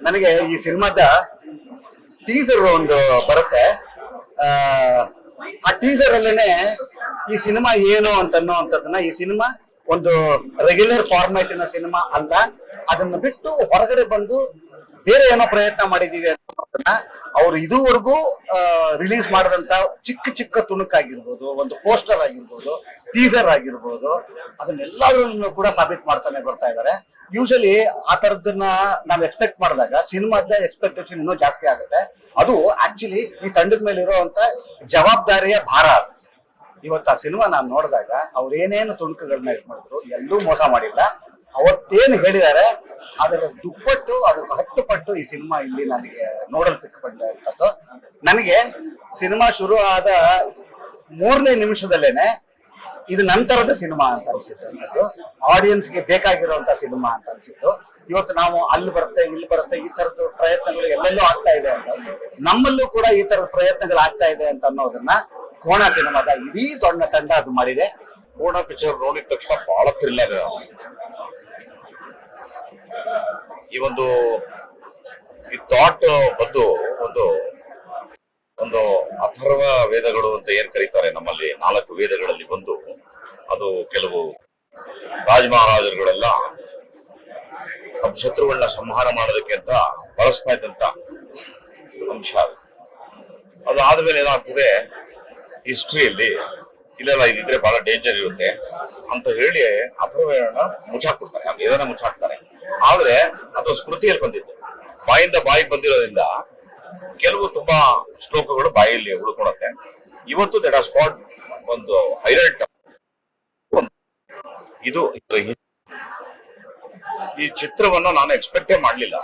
ನನಗೆ ಈ ಸಿನಿಮಾದ ಟೀಸರ್ ಒಂದು ಬರುತ್ತೆ. ಆ, ಟೀಸರ್ ಅಲ್ಲೇನೆ ಈ ಸಿನಿಮಾ ಏನು ಅಂತ ಅನ್ನೋವಂಥದ್ದನ್ನ ಈ ಸಿನಿಮಾ ಒಂದು ರೆಗ್ಯುಲರ್ ಫಾರ್ಮ್ಯಾಟಿನ ಸಿನಿಮಾ ಅಲ್ಲ. ಅದನ್ನ ಬಿಟ್ಟು ಹೊರಗಡೆ ಬಂದು ಬೇರೆ ಏನೋ ಪ್ರಯತ್ನ ಮಾಡಿದೀವಿ ಅನ್ನೋದನ್ನ ಅವ್ರು ಇದುವರೆಗೂ ರಿಲೀಸ್ ಮಾಡಿದಂತ ಚಿಕ್ಕ ಚಿಕ್ಕ ತುಣುಕಾಗಿರ್ಬೋದು ಒಂದು ಪೋಸ್ಟರ್ ಆಗಿರ್ಬೋದು ಟೀಸರ್ ಆಗಿರ್ಬೋದು ಅದನ್ನೆಲ್ಲದರಲ್ಲೂ ಕೂಡ ಸಾಬೀತು ಮಾಡ್ತಾನೆ ಬರ್ತಾ ಇದ್ದಾರೆ ಯೂಶಲಿ ಆ ತರದನ್ನ ನಾವು ಎಕ್ಸ್ಪೆಕ್ಟ್ ಮಾಡಿದಾಗ, ಸಿನಿಮಾದ ಎಕ್ಸ್ಪೆಕ್ಟೇಷನ್ ಇನ್ನೂ ಜಾಸ್ತಿ ಆಗುತ್ತೆ. ಅದು ಆಕ್ಚುಲಿ ಈ ತಂಡದ ಮೇಲೆ ಇರುವಂತ ಜವಾಬ್ದಾರಿಯ ಭಾರ. ಇವತ್ತು ಆ ಸಿನಿಮಾ ನಾನು ನೋಡಿದಾಗ ಅವ್ರು ಏನೇನು ತುಣುಕುಗಳನ್ನ ಇಟ್ಮಾಡಿದ್ರು ಎಲ್ಲೂ ಮೋಸ ಮಾಡಿಲ್ಲ. ಅವತ್ತೇನು ಹೇಳಿದ್ದಾರೆ ಅದರ ದುಪ್ಪಟ್ಟು ಅದರ ಹತ್ತು ಪಟ್ಟು ಈ ಸಿನಿಮಾ ಇಲ್ಲಿ ನನಗೆ ನೋಡಲು ಸಿಕ್ಕಪಟ್ಟಂಥದ್ದು ನನಗೆ ಸಿನಿಮಾ ಶುರು ಆದ ಮೂರನೇ ನಿಮಿಷದಲ್ಲೇನೆ ಇದು ನಂತರದ ಸಿನಿಮಾ ಅಂತ ಅನ್ನೋದು. ಆಡಿಯನ್ಸ್ಗೆ ಬೇಕಾಗಿರುವಂತ ಸಿನಿಮಾ ಅಂತ ಅನ್ಸಿತ್ತು. ಇವತ್ತು ನಾವು ಅಲ್ಲಿ ಬರುತ್ತೆ, ಇಲ್ಲಿ ಬರುತ್ತೆ, ಈ ತರದ ಪ್ರಯತ್ನಗಳು ಎಲ್ಲೆಲ್ಲೂ ಆಗ್ತಾ ಇದೆ ಅಂತ. ನಮ್ಮಲ್ಲೂ ಕೂಡ ಈ ತರದ ಪ್ರಯತ್ನಗಳು ಆಗ್ತಾ ಇದೆ ಅಂತ ಅನ್ನೋದನ್ನ ಕೋಣ ಸಿನಿಮಾದ ಇಡೀ ದೊಡ್ಡ ತಂಡ ಅದು ಮಾಡಿದೆ. ಕೋಣ ಪಿಕ್ಚರ್ ನೋಡಿದ ತಕ್ಷಣ ಬಹಳ ಥ್ರಿಲ್ ಆಗಿದೆ. ಈ ಒಂದು, ಈ ಥಾಟ್ ಬಂದು ಒಂದು ಒಂದು ಅಥರ್ವ ವೇದಗಳು ಅಂತ ಏನ್ ಕರೀತಾರೆ, ನಮ್ಮಲ್ಲಿ ನಾಲ್ಕು ವೇದಗಳಲ್ಲಿ ಬಂದು ಅದು ಕೆಲವು ರಾಜ ಮಹಾರಾಜರುಗಳೆಲ್ಲ ನಮ್ಮ ಶತ್ರುಗಳನ್ನ ಸಂಹಾರ ಮಾಡೋದಕ್ಕೆ ಅಂತ ಬಳಸ್ತಾ ಇದ್ದಂತ ಅಂಶ ಅದು. ಆದ್ಮೇಲೆ ಏನಾಗ್ತದೆ ಹಿಸ್ಟ್ರಿಯಲ್ಲಿ ಇಲ್ಲೆಲ್ಲ ಇದಿದ್ರೆ ಬಹಳ ಡೇಂಜರ್ ಇರುತ್ತೆ ಅಂತ ಹೇಳಿ ಅಥರ್ವ ಮುಚ್ಚಾಕ್ಬಿಡ್ತಾರೆ. ವೇದನ ಮುಚ್ಚಾಕ್ತಾರೆ? ಆದ್ರೆ ಅದು ಸ್ಮೃತಿಯಲ್ಲಿ ಬಂದಿತ್ತು ಬಾಯಿಂದ ಬಾಯಿ ಬಂದಿರೋದ್ರಿಂದ ಕೆಲವು ತುಂಬಾ ಶ್ಲೋಕಗಳು ಬಾಯಲ್ಲಿ ಉಳ್ಕೊಳತ್ತೆ. ಇವತ್ತು ದಟ್ ಆಸ್ ಕಾಲ್ಡ್ ಒಂದು ಹೈಲೈಟ್ ಇದು ಈ ಚಿತ್ರವನ್ನ ನಾನು ಎಕ್ಸ್ಪೆಕ್ಟೇ ಮಾಡ್ಲಿಲ್ಲ.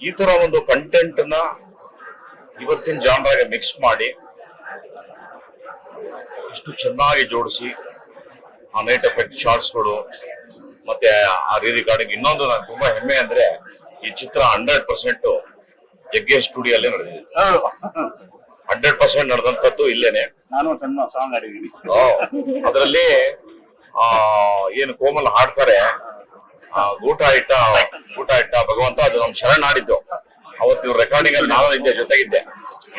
ಈ ತರ ಒಂದು ಕಂಟೆಂಟ್ನ ಇವತ್ತಿನ ಜಾನ್ರಾಗೆ ಮಿಕ್ಸ್ ಮಾಡಿ ಇಷ್ಟು ಚೆನ್ನಾಗಿ ಜೋಡಿಸಿ ಆ ನೈಟ್ ಎಫೆಕ್ಟ್ ಶಾರ್ಟ್ಸ್ಗಳು ಮತ್ತೆ ಆ ರೀ ರೆಕಾರ್ಡಿಂಗ್ ಇನ್ನೊಂದು ನಾನು ತುಂಬಾ ಹೆಮ್ಮೆ ಅಂದ್ರೆ ಈ ಚಿತ್ರ ಹಂಡ್ರೆಡ್ ಪರ್ಸೆಂಟ್ ಜಗ್ಗೇಶ್ ಸ್ಟುಡಿಯೋ ಅಲ್ಲೇ ನಡೆದಿದೆ ಹಂಡ್ರೆಡ್ ಪರ್ಸೆಂಟ್ ನಡೆದಂತದ್ದು ಇಲ್ಲೇನೆ. ನಾನು ಸಣ್ಣ ಸಾಂಗ್ ಆಡಿದ್ದೀನಿ ಅದರಲ್ಲಿ ಆ ಏನು ಕೋಮಲ್ ಹಾಡ್ತಾರೆ ಆ, ಊಟ ಇಟ್ಟ ಊಟ ಇಟ್ಟ ಭಗವಂತ ಅದು ನಮ್ ಶರಣ್ ಆಡಿದ್ದು ಅವತ್ತು ಇವ್ರ ರೆಕಾರ್ಡಿಂಗ್ ಅಲ್ಲಿ ನಾನು ಇದ್ದೆ ಜೊತೆಗಿದ್ದೆ.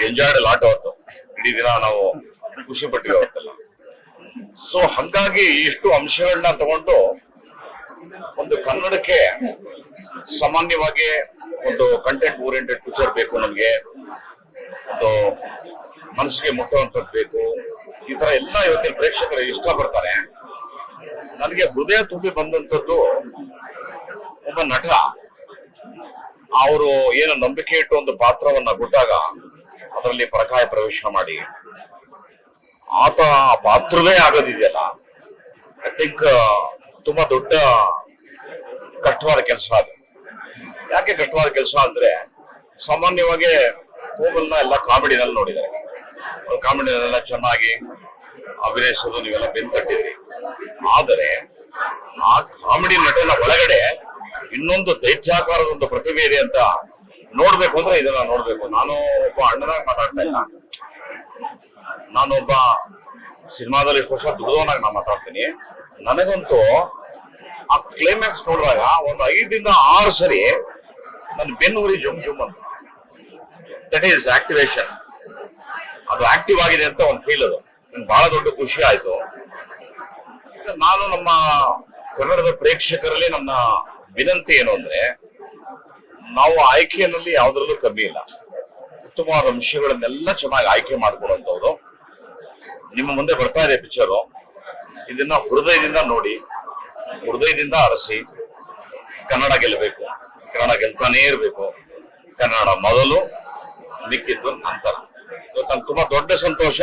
ಎಂಜಾಯ್ಡ್ ಲಾಟ್ ಅವತ್ತು ಇಡೀ ದಿನ ನಾವು ಖುಷಿ ಪಟ್ಟಿವಿ ಅವತ್ತೆಲ್ಲ. ಸೊ ಹಂಗಾಗಿ ಇಷ್ಟು ಅಂಶಗಳನ್ನ ತಗೊಂಡು ಒಂದು ಕನ್ನಡಕ್ಕೆ ಸಾಮಾನ್ಯವಾಗಿ ಒಂದು ಕಂಟೆಂಟ್ ಓರಿಯೆಂಟೆಡ್ ಪಿಕ್ಚರ್ ಬೇಕು ನಮ್ಗೆ. ಒಂದು ಮನಸ್ಸಿಗೆ ಮುಟ್ಟುವಂಥದ್ದು ಬೇಕು. ಈ ತರ ಎಲ್ಲ ಇವತ್ತಿನ ಪ್ರೇಕ್ಷಕರು ಇಷ್ಟಪಡ್ತಾರೆ. ನನಗೆ ಹೃದಯ ತುಂಬಿ ಬಂದಂಥದ್ದು ಒಬ್ಬ ನಟ. ಅವರು ಏನು ನಂಬಿಕೆ ಇಟ್ಟು ಒಂದು ಪಾತ್ರವನ್ನ ಕೊಟ್ಟಾಗ ಅದರಲ್ಲಿ ಪರಕಾಯ ಪ್ರವೇಶ ಮಾಡಿ. ಆತ ಆ ಪಾತ್ರವೇ ಆಗೋದಿದೆಯಲ್ಲ. ಐ ಥಿಂಕ್ ತುಂಬಾ ದೊಡ್ಡ ಕಷ್ಟವಾದ ಕೆಲಸ ಅದು. ಯಾಕೆ ಕಷ್ಟವಾದ ಕೆಲಸ ಅಂದ್ರೆ ಸಾಮಾನ್ಯವಾಗಿ ಕೋಮಲ್ನ ಎಲ್ಲ ಕಾಮಿಡಿನಲ್ಲಿ ನೋಡಿದ್ದಾರೆ. ಕಾಮಿಡಿನೆಲ್ಲ ಚೆನ್ನಾಗಿ ಅಭಿನಯಿಸೋದು ನೀವೆಲ್ಲ ಬೆಂತಟ್ಟಿದ್ರಿ ಆದರೆ ಆ ಕಾಮಿಡಿ ನಟನ ಒಳಗಡೆ ಇನ್ನೊಂದು ದೈತ್ಯಾಕಾರದ ಒಂದು ಪ್ರತಿಭೆ ಇದೆ ಅಂತ ನೋಡ್ಬೇಕು ಅಂದ್ರೆ ಇದನ್ನ ನೋಡ್ಬೇಕು. ನಾನು ಒಬ್ಬ ಅಣ್ಣನಾಗಿ ಮಾತಾಡ್ತಾ ಇಲ್ಲ. ನಾನೊಬ್ಬ ಸಿನಿಮಾದಲ್ಲಿ ಎಷ್ಟು ವರ್ಷ ದುಡಿದವನಾಗಿ ನಾನು ಮಾತಾಡ್ತೀನಿ. ನನಗಂತೂ ಆ ಕ್ಲೈಮ್ಯಾಕ್ಸ್ ನೋಡಿದಾಗ ಒಂದು ಐದಿಂದ ಆರು ಸರಿ ನನ್ನ ಬೆನ್ನೂರಿ ಜುಮ್ ಜುಮ್ ಅಂತ. ದಟ್ ಈಸ್ ಆಕ್ಟಿವೇಶನ್ ಅದು ಆಕ್ಟಿವ್ ಆಗಿದೆ ಅಂತ ಒಂದು ಫೀಲ್ ಅದು. ನಂಗೆ ಬಹಳ ದೊಡ್ಡ ಖುಷಿ ಆಯ್ತು. ನಾನು ನಮ್ಮ ಕನ್ನಡದ ಪ್ರೇಕ್ಷಕರಲ್ಲಿ ನನ್ನ ವಿನಂತಿ ಏನು ಅಂದ್ರೆ, ನಾವು ಆಯ್ಕೆಯಲ್ಲಿ ಯಾವ್ದ್ರಲ್ಲೂ ಕಮ್ಮಿ ಇಲ್ಲ. ಉತ್ತಮವಾದ ಅಂಶಗಳನ್ನೆಲ್ಲ ಚೆನ್ನಾಗಿ ಆಯ್ಕೆ ಮಾಡ್ಕೊಡುವಂಥವ್ರು ನಿಮ್ಮ ಮುಂದೆ ಬರ್ತಾ ಇದೆ ಪಿಕ್ಚರು ಇದನ್ನ ಹೃದಯದಿಂದ ನೋಡಿ. ಹೃದಯದಿಂದ ಆರಿಸಿ ಕನ್ನಡ ಗೆಲ್ಲಬೇಕು. ಕನ್ನಡ ಗೆಲ್ತಾನೇ ಇರಬೇಕು. ಕನ್ನಡ ಮೊದಲು ಮಿಕ್ಕಿದ್ದು ನಂತರ. ಇವತ್ತು ನಂಗೆ ತುಂಬಾ ದೊಡ್ಡ ಸಂತೋಷ.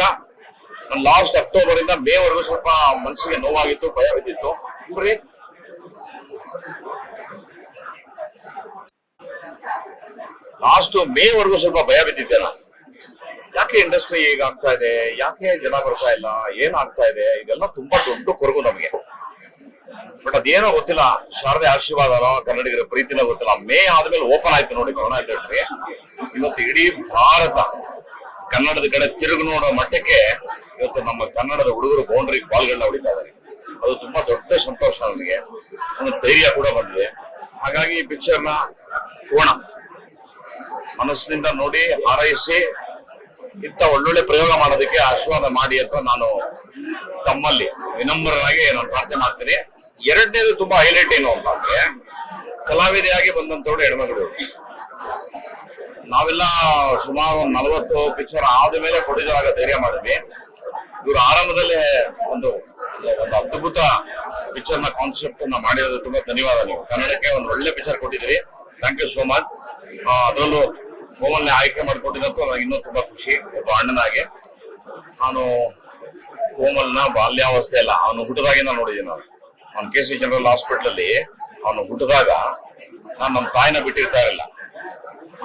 ನಾನು ಲಾಸ್ಟ್ ಅಕ್ಟೋಬರ್ ಇಂದ ಮೇ ವರೆಗೂ ಸ್ವಲ್ಪ ಮನಸ್ಸಿಗೆ ನೋವಾಗಿತ್ತು, ಭಯ ಬಿದ್ದಿತ್ತು. ಇಬ್ರಿ ಲಾಸ್ಟ್ ಮೇ ವರೆಗೂ ಸ್ವಲ್ಪ ಭಯ ಬಿದ್ದಿದ್ದೆ ಯಾಕೆ ಇಂಡಸ್ಟ್ರಿ ಈಗ ಆಗ್ತಾ ಇದೆ? ಯಾಕೆ ಜನ ಬರ್ತಾ ಇಲ್ಲ? ಏನಾಗ್ತಾ ಇದೆ? ಇದೆಲ್ಲ ತುಂಬಾ ದೊಡ್ಡ ಕೊರಗು ನಮಗೆ. ಬಟ್ ಅದೇನೋ ಗೊತ್ತಿಲ್ಲ, ಶಾರದೆ ಆಶೀರ್ವಾದ ಕನ್ನಡಿಗರ ಪ್ರೀತಿನೋ ಗೊತ್ತಿಲ್ಲ. ಮೇ ಆದ್ಮೇಲೆ ಓಪನ್ ಆಯ್ತು ನೋಡಿ ಕೊರೋನಾ ಇಂಡಸ್ಟ್ರಿ ಇವತ್ತು ಇಡೀ ಭಾರತ ಕನ್ನಡದ ಕಡೆ ತಿರುಗಿ ನೋಡೋ ಮಟ್ಟಕ್ಕೆ ಇವತ್ತು ನಮ್ಮ ಕನ್ನಡದ ಹುಡುಗರು ಬೌಂಡ್ರಿ ಬಾಲ್ಗಳನ್ನ ಹೊಡಿತಾ ಇದ್ದಾರೆ. ಅದು ತುಂಬಾ ದೊಡ್ಡ ಸಂತೋಷ ನನಗೆ ಒಂದು ಧೈರ್ಯ ಕೂಡ ಬಂದಿದೆ. ಹಾಗಾಗಿ ಈ ಪಿಕ್ಚರ್ನ ಕೋಣ. ಮನಸ್ಸಿನಿಂದ ನೋಡಿ, ಹಾರೈಸಿ, ಇಂಥ ಒಳ್ಳೊಳ್ಳೆ ಪ್ರಯೋಗ ಮಾಡೋದಕ್ಕೆ ಆಶೀರ್ವಾದ ಮಾಡಿ ಅಂತ ನಾನು ತಮ್ಮಲ್ಲಿ ವಿನಮ್ರನಾಗಿ ನಾನು ಪ್ರಾರ್ಥನೆ ಮಾಡ್ತೀನಿ. ಎರಡನೇದು ತುಂಬಾ ಹೈಲೈಟ್ ಏನು ಅಂತ ಅಂದ್ರೆ, ಕಲಾವಿದೆಯಾಗಿ ಬಂದಂತವ್ರು ಹೆಣ್ಮಗಳು ನಾವೆಲ್ಲ ಸುಮಾರು ಒಂದು ನಲವತ್ತು ಪಿಕ್ಚರ್ ಆದ ಮೇಲೆ ಪ್ರೊಡ್ಯೂಸರ್ ಆಗ ಧೈರ್ಯ ಮಾಡಿದ್ವಿ. ಇವರು ಆರಂಭದಲ್ಲಿ ಒಂದು ಒಂದು ಅದ್ಭುತ ಪಿಕ್ಚರ್ನ ಕಾನ್ಸೆಪ್ಟ್ನ ಮಾಡಿರೋದು ತುಂಬಾ ಧನ್ಯವಾದ ನೀವು. ಕನ್ನಡಕ್ಕೆ ಒಂದು ಒಳ್ಳೆ ಪಿಕ್ಚರ್ ಕೊಟ್ಟಿದ್ರಿ ಥ್ಯಾಂಕ್ ಯು ಸೋ ಮಚ್ ಅದರಲ್ಲೂ ಕೋಮಲ್ನ ಆಯ್ಕೆ ಮಾಡಿಕೊಟ್ಟಿದ್ದಕ್ಕೂ ನನಗೆ ಇನ್ನೂ ತುಂಬಾ ಖುಷಿ. ಒಬ್ಬ ಅಣ್ಣನಾಗೆ. ನಾನು ಕೋಮಲ್ನ ಬಾಲ್ಯಾವಸ್ಥೆ ಅಲ್ಲ ಅವನು ಹುಟ್ಟದಾಗಿಂದ ನೋಡಿದ್ದೀನಿ ನಾನು. ಅವ್ನು ಕೆ ಸಿ ಜನರಲ್ ಹಾಸ್ಪಿಟಲ್ ಅಲ್ಲಿ ಅವನು ಹುಟ್ಟಿದಾಗ ನಾನು ನಮ್ಮ ತಾಯಿನ ಬಿಟ್ಟಿರ್ತಾ ಇರಲಿಲ್ಲ.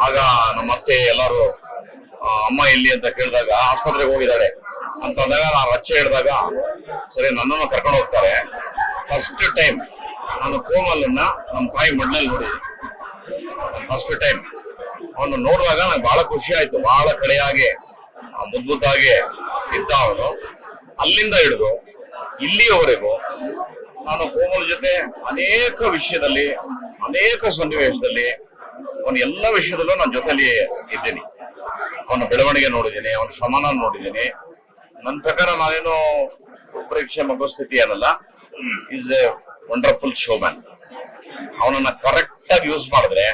ಆಗ ನಮ್ಮ ಅತ್ತೆ ಎಲ್ಲರೂ ಅಮ್ಮ ಎಲ್ಲಿ? ಅಂತ ಕೇಳಿದಾಗ ಆಸ್ಪತ್ರೆಗೆ ಹೋಗಿದ್ದಾಳೆ. ಅಂತ ಅಂದಾಗ ನಾನು ರಚ್ಚೆ ಹಿಡಿದಾಗ ಸರಿ ನನ್ನನ್ನು ಕರ್ಕೊಂಡು ಹೋಗ್ತಾರೆ. ಫಸ್ಟ್ ಟೈಮ್ ನಾನು ಕೋಮಲನ್ನ ನಮ್ಮ ತಾಯಿ ಮಣ್ಣಲ್ಲಿ ನೋಡಿದ್ದೀನಿ ಫಸ್ಟ್ ಟೈಮ್ ಅವನು ನೋಡಿದಾಗ ನಂಗೆ ಬಹಳ ಖುಷಿ ಆಯ್ತು. ಬಹಳ ಕಡೆಯಾಗಿ ಆ, ಮುದ್ದುದ್ದಾಗಿ ಇದ್ದ ಅವನು. ಅಲ್ಲಿಂದ ಹಿಡಿದು ಇಲ್ಲಿಯವರೆಗೂ ನಾನು ಕೋಮಲ್ ಜೊತೆ ಅನೇಕ ವಿಷಯದಲ್ಲಿ, ಅನೇಕ ಸನ್ನಿವೇಶದಲ್ಲಿ ಅವನ ಎಲ್ಲ ವಿಷಯದಲ್ಲೂ ನನ್ನ ಜೊತೆಲಿ ಇದ್ದೀನಿ. ಅವನ ಬೆಳವಣಿಗೆ ನೋಡಿದ್ದೀನಿ, ಅವನ ಶ್ರಮನ ನೋಡಿದ್ದೀನಿ. ನನ್ನ ಪ್ರಕಾರ ನಾನೇನು ಪರೀಕ್ಷೆ ಮಗು ಸ್ಥಿತಿ ಏನಲ್ಲ ಈಸ್ ಎ ವಂಡರ್ಫುಲ್ ಶೋಮನ್ ಅವನನ್ನ ಕರೆಕ್ಟ್ ಆಗಿ ಯೂಸ್ ಮಾಡಿದ್ರೆ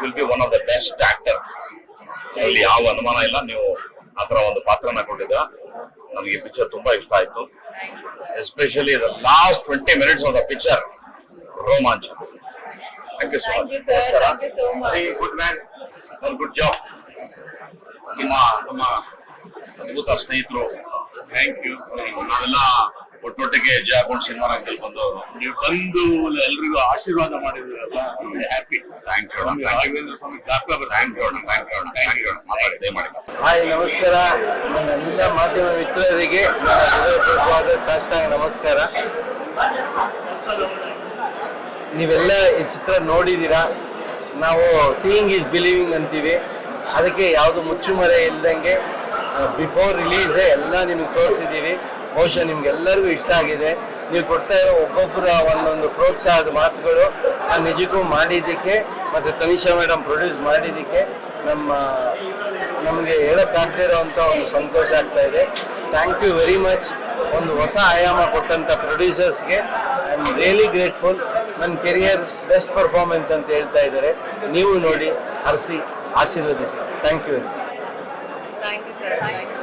will be one of the best actor ಅಲ್ಲಿ ಯಾವ ಅನುಮಾನ ಇಲ್ಲ, ನೀವು ಆತರ ಒಂದು ಪಾತ್ರನ ಕೊಟ್ಟಿದ್ರ ನನಗೆ ಪಿಕ್ಚರ್ ತುಂಬಾ ಇಷ್ಟ ಆಯ್ತು. Especially the last twenty minutes of the picture ರೋಮಾಂಚ thank you so much. Good man good job ನಿಮ್ಮ ನಮ್ಮ ಅದ್ಭುತ ಸ್ನೇಹಿತರು. ಥ್ಯಾಂಕ್ ಯು ನಾವೆಲ್ಲ ಒಟ್ಟೊಟ್ಟಿಗೆ ಹೆಜ್ಜೆ ಹಾಕೊಂಡು ಸಿನಿಮಾ ರಂಗದಲ್ಲಿ ಬಂದವರು. ನೀವು ಬಂದು ಎಲ್ರಿಗೂ ಆಶೀರ್ವಾದ ಮಾಡಿದ್ರಲ್ಲ happy thank you Raghavendra Swami ಜ್ಞಾಪಕ thank you thank you thank you ಮಾತಾಡಿ ದಯಮಾಡಿ ಹಾಯ್ ನಮಸ್ಕಾರ. ನನ್ನ ಎಲ್ಲ ಮಾಧ್ಯಮ ಮಿತ್ರರಿಗೆ ನನ್ನ ಹೃದಯಪೂರ್ವಕವಾದ ಸಾಷ್ಟಾಂಗ ನಮಸ್ಕಾರ. ನೀವೆಲ್ಲ ಈ ಚಿತ್ರ ನೋಡಿದ್ದೀರಾ? ನಾವು ಸೀಯಿಂಗ್ ಈಸ್ ಬಿಲೀವಿಂಗ್ ಅಂತೀವಿ. ಅದಕ್ಕೆ ಯಾವುದು ಮುಚ್ಚುಮರೆ ಇಲ್ದಂಗೆ ಬಿಫೋರ್ ರಿಲೀಸೇ ಎಲ್ಲ ನಿಮಗೆ ತೋರಿಸಿದ್ದೀವಿ. ಬಹುಶಃ ನಿಮ್ಗೆಲ್ಲರಿಗೂ ಇಷ್ಟ ಆಗಿದೆ. ನೀವು ಕೊಡ್ತಾ ಇರೋ ಒಬ್ಬೊಬ್ಬರ ಒಂದೊಂದು ಪ್ರೋತ್ಸಾಹದ ಮಾತುಗಳು ಆ ನಿಜಕ್ಕೂ ಮಾಡಿದ್ದಕ್ಕೆ ಮತ್ತು ತನಿಷಾ ಮೇಡಮ್ ಪ್ರೊಡ್ಯೂಸ್ ಮಾಡಿದ್ದಕ್ಕೆ ನಮ್ಮ, ನಮಗೆ ಹೇಳೋಕ್ಕಾಗದೇ ಇರೋವಂಥ ಒಂದು ಸಂತೋಷ ಆಗ್ತಾ ಇದೆ. ಥ್ಯಾಂಕ್ ಯು ವೆರಿ ಮಚ್ ಒಂದು ಹೊಸ ಆಯಾಮ ಕೊಟ್ಟಂಥ ಪ್ರೊಡ್ಯೂಸರ್ಸ್ಗೆ ಐ ಆಮ್ ರಿಯಲಿ ಗ್ರೇಟ್ಫುಲ್ ನನ್ನ ಕೆರಿಯರ್ ಬೆಸ್ಟ್ ಪರ್ಫಾರ್ಮೆನ್ಸ್ ಅಂತ ಹೇಳ್ತಾ ಇದ್ದಾರೆ. ನೀವು ನೋಡಿ ಹರಿಸಿ ಆಶೀರ್ವದಿಸಿ. ಥ್ಯಾಂಕ್ ಯು ವೆರಿ ಮಚ್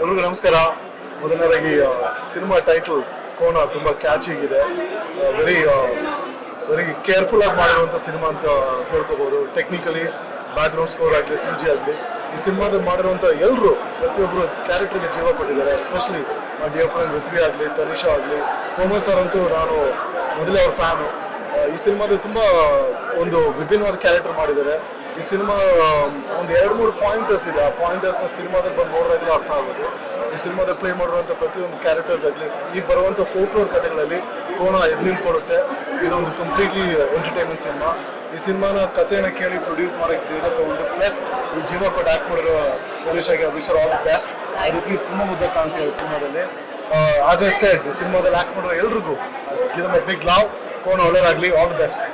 ಎಲ್ರಿಗೂ ನಮಸ್ಕಾರ. ಮೊದಲನೇದಾಗಿ ಸಿನಿಮಾ ಟೈಟಲ್ ಕೋಣ ತುಂಬಾ ಕ್ಯಾಚಿಗಿದೆ ವೆರಿ ವೆರಿ ಕೇರ್ಫುಲ್ ಆಗಿ ಮಾಡಿರುವಂಥ ಸಿನಿಮಾ ಅಂತ ಹೇಳ್ಕೋಬಹುದು ಟೆಕ್ನಿಕಲಿ ಬ್ಯಾಕ್ ಗ್ರೌಂಡ್ ಸ್ಕೋರ್ ಆಗಲಿ ಸಿ ಜಿ ಆಗಲಿ, ಈ ಸಿನಿಮಾದಲ್ಲಿ ಮಾಡಿರುವಂಥ ಎಲ್ಲರೂ ಪ್ರತಿಯೊಬ್ಬರು ಕ್ಯಾರೆಕ್ಟರ್ಗೆ ಜೀವ ಕೊಟ್ಟಿದ್ದಾರೆ. ಎಸ್ಪೆಷಲಿ ಡಿಯರ್ ಫ್ರೆಂಡ್ ಋತ್ವಿ ಆಗಲಿ, ತನಿಷಾ ಆಗಲಿ, ಕೋಮಲ್ ಸರ್ ಅಂತೂ ನಾನು ಮೊದಲೇ ಅವ್ರ ಫ್ಯಾನು ಈ ಸಿನಿಮಾದಲ್ಲಿ ತುಂಬಾ ಒಂದು ವಿಭಿನ್ನವಾದ ಕ್ಯಾರೆಕ್ಟರ್ ಮಾಡಿದ್ದಾರೆ. ಈ ಸಿನಿಮಾ, ಒಂದು ಎರಡು ಮೂರು ಪಾಯಿಂಟರ್ಸ್ ಇದೆ. ಆ ಪಾಯಿಂಟರ್ಸ್ನ ಸಿನಿಮಾದಲ್ಲಿ ಬಂದು ನೋಡಿದಾಗ ಅರ್ಥ ಆಗೋದು. ಈ ಸಿನಿಮಾದಲ್ಲಿ ಪ್ಲೇ ಮಾಡಿರುವಂಥ ಪ್ರತಿಯೊಂದು ಕ್ಯಾರೆಕ್ಟರ್ಸ್ ಆಗಲಿ ಈಗ ಬರುವಂಥ ಫೋಕ್ಲೋರ್ ಕಥೆಗಳಲ್ಲಿ ಕೋಣ ಎದ್ದು ನಿಂತ್ಕೊಡುತ್ತೆ ಇದೊಂದು ಕಂಪ್ಲೀಟ್ಲಿ ಎಂಟರ್ಟೈನ್ಮೆಂಟ್ ಸಿನಿಮಾ. ಈ ಸಿನಿಮಾನ ಕಥೆನ ಕೇಳಿ ಪ್ರೊಡ್ಯೂಸ್ ಮಾಡೋಕ್ಕೆ ಧೈರ್ಯ ತಗೊಂಡು ಪ್ಲಸ್ ಈ ಜೀವ ಕೊಟ್ಟು ಆ್ಯಕ್ಟ್ ಮಾಡಿರೋ ಗಣೇಶ್ ಆಗಿ ಅಭಿಷರ್ ಆಲ್ ದಿ ಬೆಸ್ಟ್ ಆ ರೀತಿ ತುಂಬ ಮುದ್ದೆ ಕಾಣ್ತೀವಿ ಈ ಸಿನಿಮಾದಲ್ಲಿ. ಆಸ್ ಎ ಸೆಡ್ ಈ ಸಿನಿಮಾದಲ್ಲಿ ಆ್ಯಕ್ಟ್ ಮಾಡಿರೋ ಎಲ್ರಿಗೂ ಗಿವ್ ಬಿಗ್ ಲಾವ್ ಕೋಣ ಒಳ್ಳೆಯದಾಗಲಿ ಆಲ್ ದಿ ಬೆಸ್ಟ್